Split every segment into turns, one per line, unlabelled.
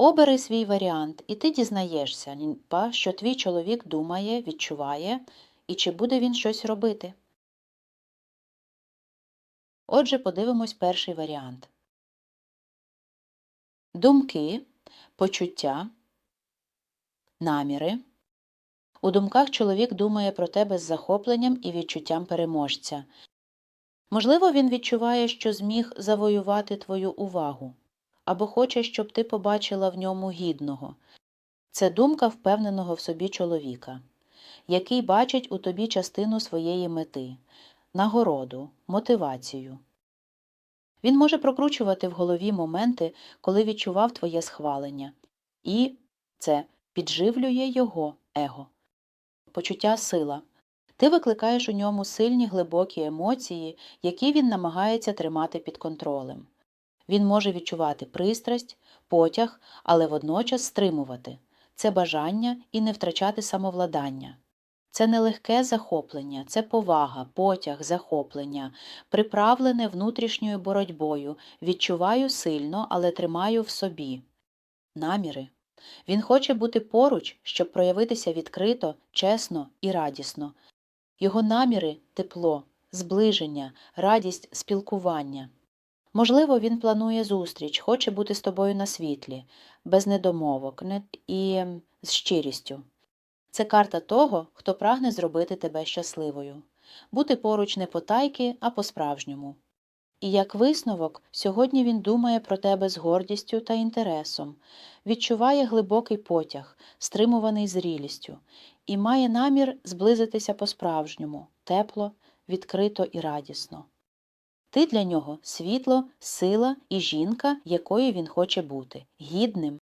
Обери свій варіант, і ти дізнаєшся, що твій чоловік думає, відчуває, і чи буде він щось робити. Отже, подивимось перший варіант. Думки, почуття, наміри. У думках чоловік думає про тебе з захопленням і відчуттям переможця. Можливо, він відчуває, що зміг завоювати твою увагу, або хоче, щоб ти побачила в ньому гідного. Це думка впевненого в собі чоловіка, який бачить у тобі частину своєї мети, нагороду, мотивацію. Він може прокручувати в голові моменти, коли відчував твоє схвалення, і це підживлює його его. Почуття сила. Ти викликаєш у ньому сильні глибокі емоції, які він намагається тримати під контролем. Він може відчувати пристрасть, потяг, але водночас стримувати це бажання і не втрачати самовладання. Це не легке захоплення, це повага, потяг, захоплення, приправлене внутрішньою боротьбою, відчуваю сильно, але тримаю в собі. Наміри. Він хоче бути поруч, щоб проявитися відкрито, чесно і радісно. Його наміри тепло, зближення, радість спілкування. Можливо, він планує зустріч, хоче бути з тобою на світлі, без недомовок не- і з щирістю. Це карта того, хто прагне зробити тебе щасливою, бути поруч не потайки, а по-справжньому. І як висновок, сьогодні він думає про тебе з гордістю та інтересом, відчуває глибокий потяг, стримуваний зрілістю, і має намір зблизитися по-справжньому, тепло, відкрито і радісно. Ти для нього світло, сила і жінка, якою він хоче бути, гідним.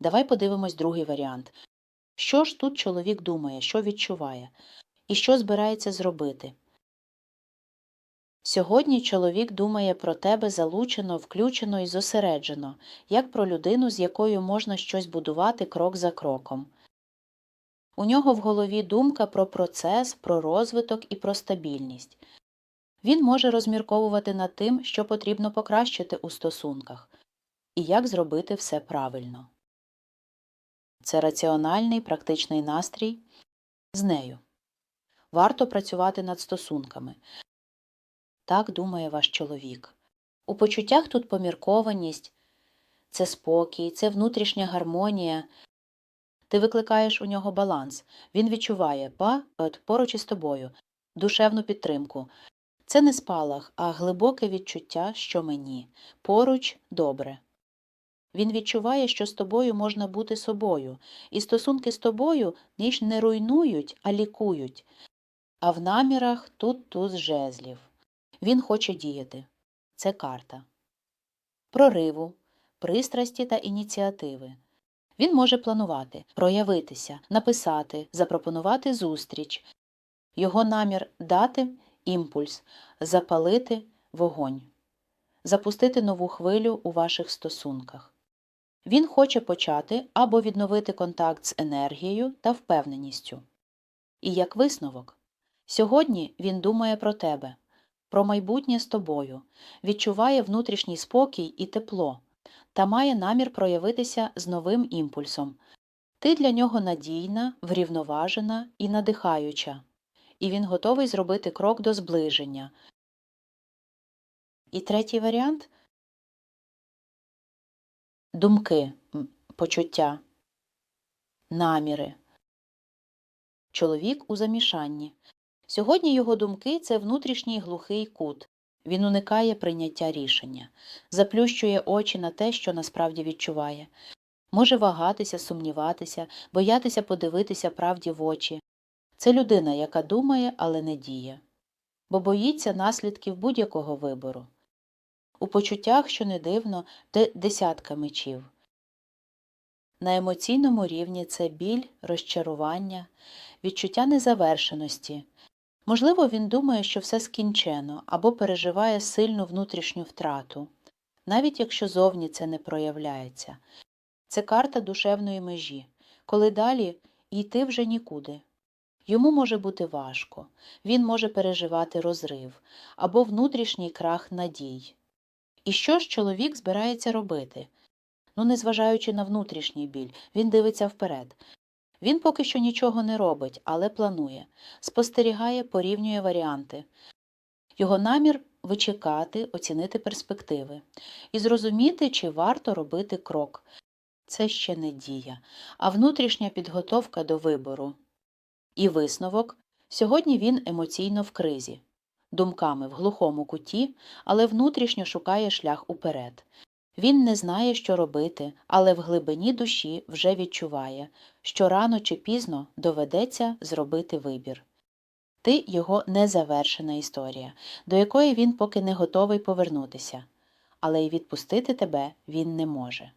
Давай подивимось другий варіант. Що ж тут чоловік думає, що відчуває, і що збирається зробити? Сьогодні чоловік думає про тебе залучено, включено і зосереджено, як про людину, з якою можна щось будувати крок за кроком. У нього в голові думка про процес, про розвиток і про стабільність. Він може розмірковувати над тим, що потрібно покращити у стосунках, і як зробити все правильно. Це раціональний практичний настрій з нею. Варто працювати над стосунками. Так думає ваш чоловік. У почуттях тут поміркованість, це спокій, це внутрішня гармонія. Ти викликаєш у нього баланс. Він відчуває па поруч із тобою, душевну підтримку. Це не спалах, а глибоке відчуття, що мені поруч добре. Він відчуває, що з тобою можна бути собою, і стосунки з тобою ніж не руйнують, а лікують. А в намірах тут туз жезлів. Він хоче діяти. Це карта. Прориву, пристрасті та ініціативи. Він може планувати, проявитися, написати, запропонувати зустріч. Його намір дати імпульс, запалити вогонь, запустити нову хвилю у ваших стосунках. Він хоче почати або відновити контакт з енергією та впевненістю. І як висновок, сьогодні він думає про тебе, про майбутнє з тобою, відчуває внутрішній спокій і тепло та має намір проявитися з новим імпульсом. Ти для нього надійна, врівноважена і надихаюча, і він готовий зробити крок до зближення. І третій варіант думки, почуття, наміри. Чоловік у замішанні. Сьогодні його думки це внутрішній глухий кут. Він уникає прийняття рішення, заплющує очі на те, що насправді відчуває, може вагатися, сумніватися, боятися подивитися правді в очі. Це людина, яка думає, але не діє, бо боїться наслідків будь-якого вибору. У почуттях, що не дивно, де десятка мечів. На емоційному рівні це біль, розчарування, відчуття незавершеності. Можливо, він думає, що все скінчено або переживає сильну внутрішню втрату, навіть якщо зовні це не проявляється. Це карта душевної межі, коли далі йти вже нікуди. Йому може бути важко, він може переживати розрив або внутрішній крах надій. І що ж чоловік збирається робити? Ну, незважаючи на внутрішній біль, він дивиться вперед. Він поки що нічого не робить, але планує, спостерігає, порівнює варіанти. Його намір вичекати, оцінити перспективи і зрозуміти, чи варто робити крок. Це ще не дія, а внутрішня підготовка до вибору. І висновок сьогодні він емоційно в кризі, думками в глухому куті, але внутрішньо шукає шлях уперед. Він не знає, що робити, але в глибині душі вже відчуває, що рано чи пізно доведеться зробити вибір. Ти його незавершена історія, до якої він поки не готовий повернутися, але й відпустити тебе він не може.